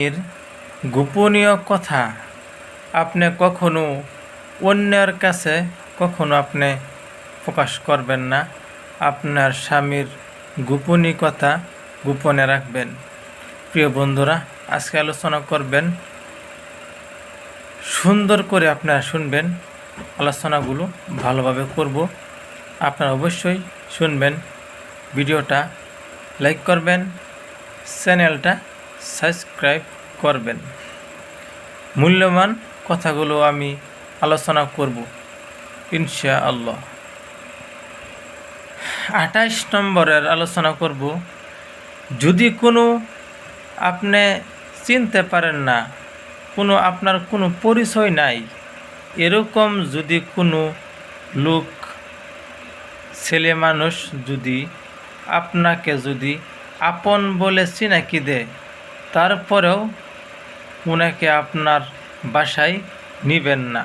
এর গোপনীয় কথা আপনি কখনো অন্যের কাছে কখনো আপনি প্রকাশ করবেন না। আপনার স্বামীর গোপনীয় কথা গোপনে রাখবেন। প্রিয় বন্ধুরা, আজকে আলোচনা করবেন, সুন্দর করে আপনারা শুনবেন, আলোচনাগুলো ভালোভাবে করব। আপনারা অবশ্যই শুনবেন, ভিডিওটা লাইক করবেন, চ্যানেলটা সাবস্ক্রাইব করবেন। মূল্যবান কথাগুলো আমি আলোচনা করব ইনশা আল্লাহ আঠাইশ নম্বরের আলোচনা করব, যদি কোনো আপনি চিনতে পারেন না, কোনো আপনার কোনো পরিচয় নাই, এরকম যদি কোনো লোক, ছেলে মানুষ যদি আপনাকে যদি আপন বলে চিনাকি দেয় তারপরেও ওনাকে আপনার বাসায় নিবেন না।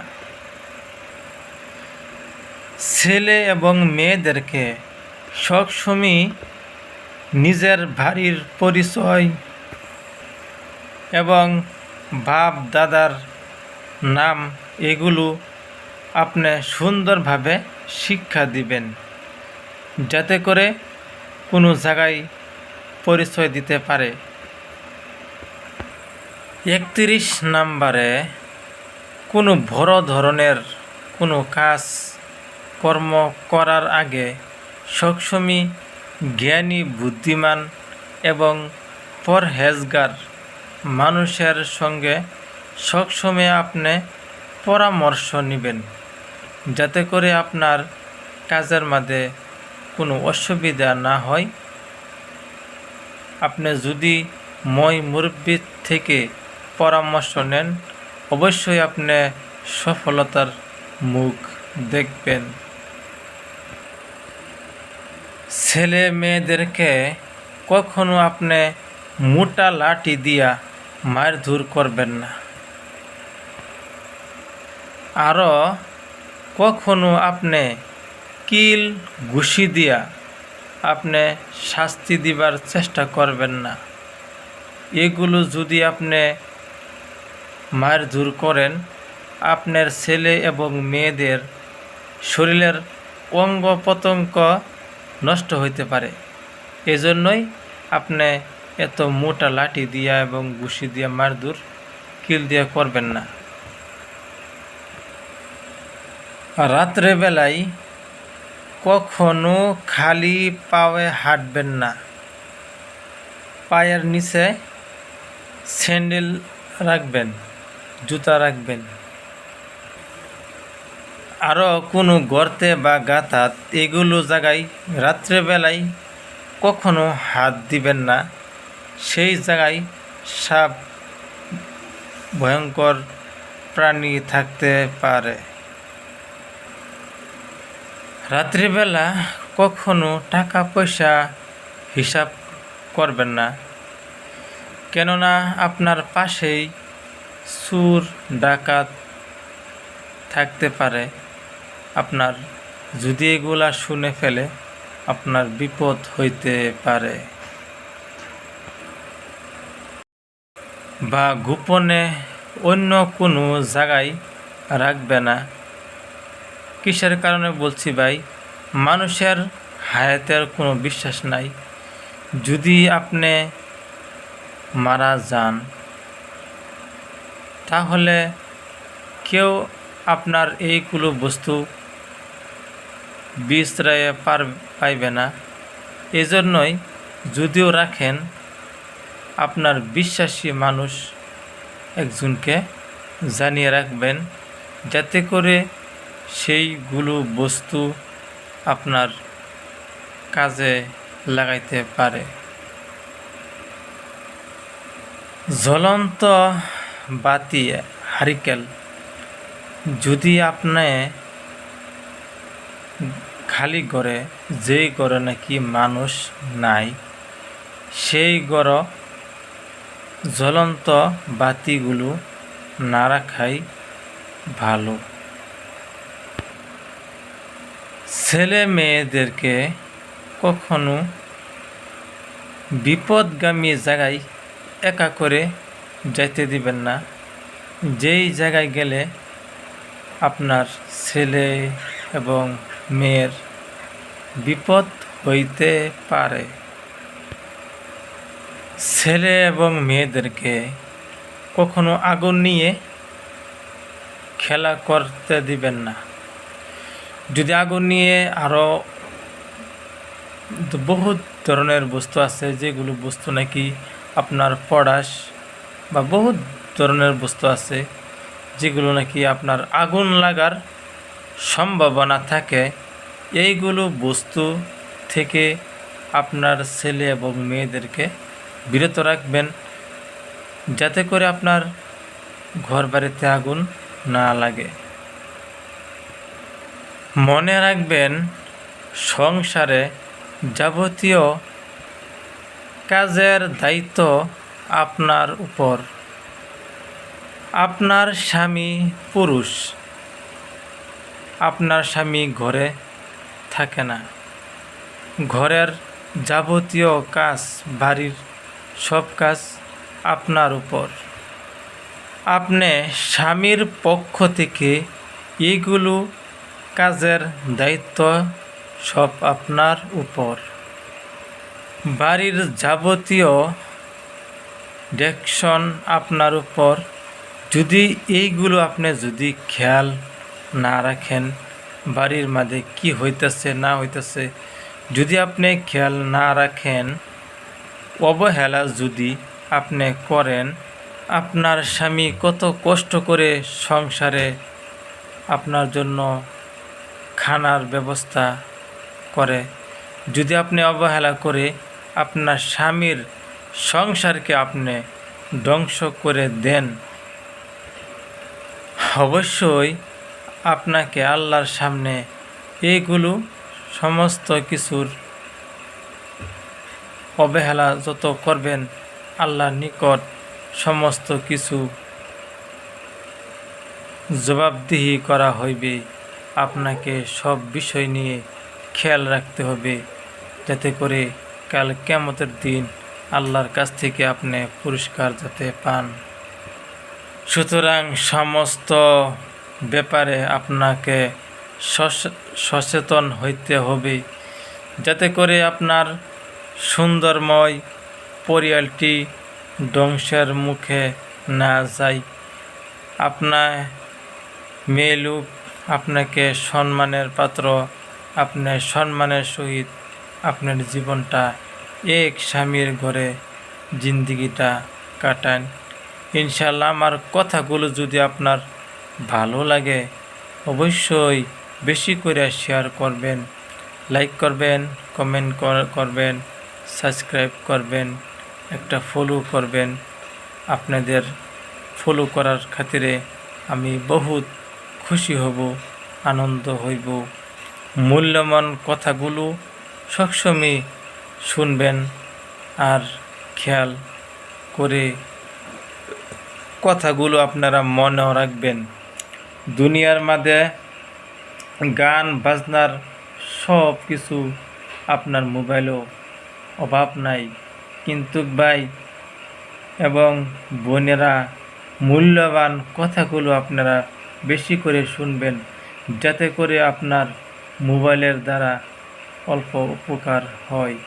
ছেলে এবং মেয়েদেরকে সবসময় নিজের বাড়ির পরিচয় এবং বাপ দাদার নাম এগুলো আপনি সুন্দরভাবে শিক্ষা দিবেন, যাতে করে কোনো জায়গায় পরিচয় দিতে পারে। একত্রিশ নাম্বারে কোনো বড় ধরনের কোনো কাজ, কর্ম করার আগে সবসময় জ্ঞানী, বুদ্ধিমান এবং পরহেজগার মানুষের সঙ্গে সবসময় আপনি পরামর্শ নেবেন যাতে করে আপনার কাজের মাঝে কোনো অসুবিধা না হয়। আপনি যদি মই মুরব্বীর থেকে পরামর্শ নেন। অবশ্যই আপনি সফলতার মুখ দেখবেন। ছেলে মেয়েদেরকে কখনো আপনি মোটা লাঠি দিয়া মারধর করবেন না। আরও কখনো আপনি কিল ঘুষি দিয়া আপনি শাস্তি দিবার চেষ্টা করবেন না। এগুলো যদি আপনি মারধর করেন, আপনার ছেলে এবং মেয়েদের শরীরের অঙ্গ প্রত্যঙ্গ নষ্ট হইতে পারে। এজন্যই আপনি এত মোটা লাঠি দিয়া এবং ঘুষি দিয়া মারধর কিল দিয়া করবেন না। রাত্রে বেলায় কখনো খালি পায়ে হাঁটবেন না। পায়ের নিচে স্যান্ডেল রাখবেন। জুতা রাখবেন। আরও কোনো গর্তে বা গাতাত এগুলো জায়গায় রাত্রেবেলায় কখনো হাত দিবেন না। সেই জায়গায় সাপ ভয়ঙ্কর প্রাণী থাকতে পারে। রাত্রিবেলা কখনো টাকা পয়সা হিসাব করবেন না। কেননা আপনার পাশেই সুর, ডাকাত থাকতে পারে। আপনার যদি এগুলা শুনে ফেলে, আপনার বিপদ হইতে পারে। বা গোপনে অন্য কোনো জায়গায় রাখবে না। কিসের কারণে বলছি ভাই? মানুষের হায়াতের কোনো বিশ্বাস নাই। যদি আপনি মারা যান তাহলে কেউ আপনার এইগুলো বস্তু বিশ্রয়ে পার পাইবে না। এজন্যই যদিও রাখেন, আপনার বিশ্বাসী মানুষ একজনকে জানিয়ে রাখবেন, যাতে করে সেইগুলো বস্তু আপনার কাজে লাগাইতে পারে। জ্বলন্ত বাতি, হারিকেল। যদি আপনি খালি ঘরে, যেই ঘরে নাকি মানুষ নাই, সেই ঘর জ্বলন্ত বাতিগুলো না রাখাই ভালো। ছেলে মেয়েদেরকে কখনো বিপদগামী জায়গায় একা করে যাইতে দিবেন না। যেই জায়গায় গেলে আপনার ছেলে এবং মেয়ের বিপদ হইতে পারে। ছেলে এবং মেয়েদেরকে কখনো আগুন নিয়ে খেলা করতে দিবেন না। যদি আগুন নিয়ে আরও বহুত ধরনের বস্তু আছে, যেগুলো বস্তু নাকি আপনার পড়াশ বা বহুত ধরনের বস্তু আছে যেগুলো নাকি আপনার আগুন লাগার সম্ভাবনা থাকে। এইগুলো বস্তু থেকে আপনার ছেলে এবং মেয়েদেরকে বিরত রাখবেন। যাতে করে আপনার ঘর বাড়িতে আগুন না লাগে। মনে রাখবেন, সংসারে যাবতীয় কাজের দায়িত্ব আপনার উপর। আপনার স্বামী পুরুষ। আপনার স্বামী ঘরে থাকে না। ঘরের যাবতীয় কাজ, বাড়ির সব কাজ আপনার উপর। আপনি স্বামীর পক্ষ থেকে এইগুলো কাজের দায়িত্ব সব আপনার উপর। বাড়ির যাবতীয় ডেকশন আপনার উপর। যদি এইগুলো আপনি যদি খেয়াল না রাখেন, বাড়ির মাঝে কি হইতেছে, না হইতেছে, যদি আপনি খেয়াল না রাখেন, অবহেলা যদি আপনি করেন, আপনার স্বামী কত কষ্ট করে সংসারে আপনার জন্য খানার ব্যবস্থা করে। যদি আপনি অবহেলা করে আপনার স্বামীর সংসারকে আপনি ধ্বংস করে দেন। অবশ্যই আপনাকে আল্লাহর সামনে এইগুলো সমস্ত কিছুর অবহেলা যত করবেন, আল্লাহর নিকট সমস্ত কিছু জবাবদিহি করা হইবে। আপনাকে সব বিষয় নিয়ে খেয়াল রাখতে হবে, যাতে করে কাল কেমতের দিন আল্লাহর কাছ থেকে আপনি পুরস্কার যাতে পান। সুতরাং সমস্ত ব্যাপারে আপনাকে সচেতন হইতে হবে, যাতে করে আপনার সুন্দরময় পরিয়ালটি ধ্বংসের মুখে না যায়। আপনার মেয়ে লোক আপনাকে সম্মানের পাত্র আপনার সম্মানের সহিত আপনার জীবনটা এক স্বামীর ঘরে জিন্দিগিটা কাটান। ইনশাল্লাহ আমার কথাগুলো যদি আপনার ভালো লাগে, অবশ্যই বেশি করে শেয়ার করবেন। লাইক করবেন কমেন্ট কর- করবেন সাবস্ক্রাইব করবেন, একটা ফলো করবেন। আপনাদের ফলো করার খাতিরে আমি বহুত খুশি হব, আনন্দ হইব। মূল্যবান কথাগুলো সবসময় শুনবেন আর খেয়াল করে কথাগুলো আপনারা মনেও রাখবেন। দুনিয়ার মাঝে গান, বাজনার সব কিছু আপনার মোবাইলও অভাব নাই। কিন্তু ভাই এবং বোনেরা মূল্যবান কথাগুলো আপনারা বেশি করে শুনবেন, যাতে করে আপনার মোবাইলের দ্বারা অল্প উপকার হয়।